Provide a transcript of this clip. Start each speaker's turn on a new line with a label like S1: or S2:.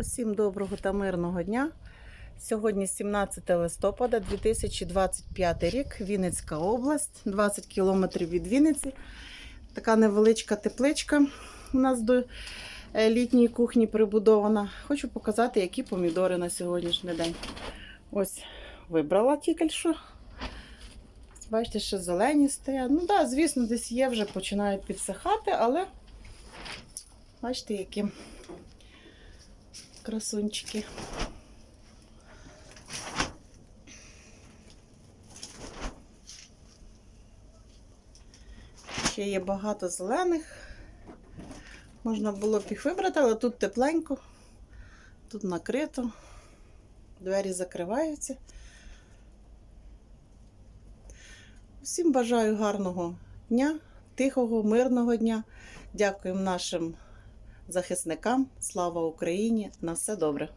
S1: Усім доброго та мирного дня. Сьогодні 17 листопада 2025 рік, Вінницька область, 20 кілометрів від Вінниці. Така невеличка тепличка у нас до е, літньої кухні прибудована. Хочу показати, які помідори на сьогоднішній день. Ось вибрала тільки що. Бачите, що зелені стоять. Ну так, да, звісно, десь є, вже починають підсихати, але бачите, які красунчики. Ще є багато зелених. Можна було б їх вибрати, але тут тепленько, тут накрито, двері закриваються. Всім бажаю гарного дня, тихого, мирного дня. Дякуємо нашим захисникам. Слава Україні! На все добре!